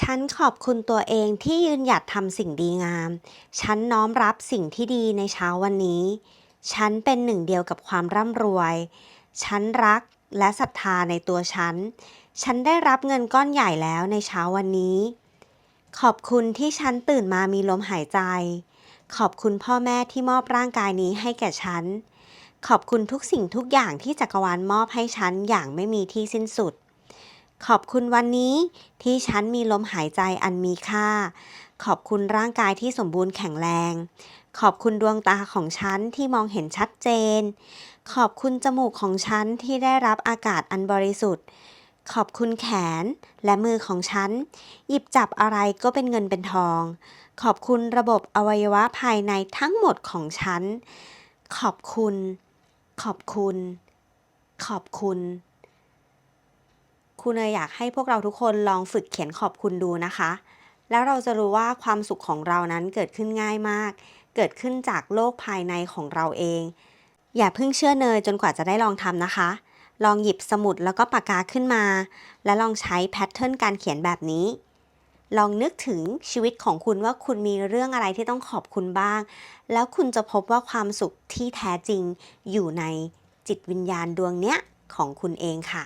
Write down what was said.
ฉันขอบคุณตัวเองที่ยืนหยัดทำสิ่งดีงาม ฉันน้อมรับสิ่งที่ดีในเช้าวันนี้ ฉันเป็นหนึ่งเดียวกับความร่ำรวย ฉันรักและศรัทธาในตัวฉัน ฉันได้รับเงินก้อนใหญ่แล้วในเช้าวันนี้ ขอบคุณที่ฉันตื่นมามีลมหายใจ ขอบคุณพ่อแม่ที่มอบร่างกายนี้ให้แก่ฉัน ขอบคุณทุกสิ่งทุกอย่างที่จักรวาลมอบให้ฉันอย่างไม่มีที่สิ้นสุด ขอบคุณวันนี้ที่ฉันมีลมหายใจอันมีค่า ขอบคุณร่างกายที่สมบูรณ์แข็งแรง ขอบคุณดวงตาของฉันที่มองเห็นชัดเจน ขอบคุณจมูกของฉันที่ได้รับอากาศอันบริสุทธิ์ ขอบคุณแขนและมือของฉัน หยิบจับอะไรก็เป็นเงินเป็นทอง ขอบคุณระบบอวัยวะภายในทั้งหมดของฉัน ขอบคุณ ขอบคุณ ขอบคุณ ครูเนยอยากให้พวกเราทุกคนลองฝึกเขียนขอบคุณดูนะคะ แล้วเราจะรู้ว่าความสุขของเรานั้นเกิดขึ้นง่ายมาก เกิดขึ้นจากโลกภายในของเราเอง อย่าเพิ่งเชื่อเนยจนกว่าจะได้ลองทำนะคะ ลองหยิบสมุดแล้วก็ปากกาขึ้นมา และลองใช้แพทเทิร์นการเขียนแบบนี้ ลองนึกถึงชีวิตของคุณว่าคุณมีเรื่องอะไรที่ต้องขอบคุณบ้าง แล้วคุณจะพบว่าความสุขที่แท้จริงอยู่ในจิตวิญญาณดวงเนี้ยของคุณเองค่ะ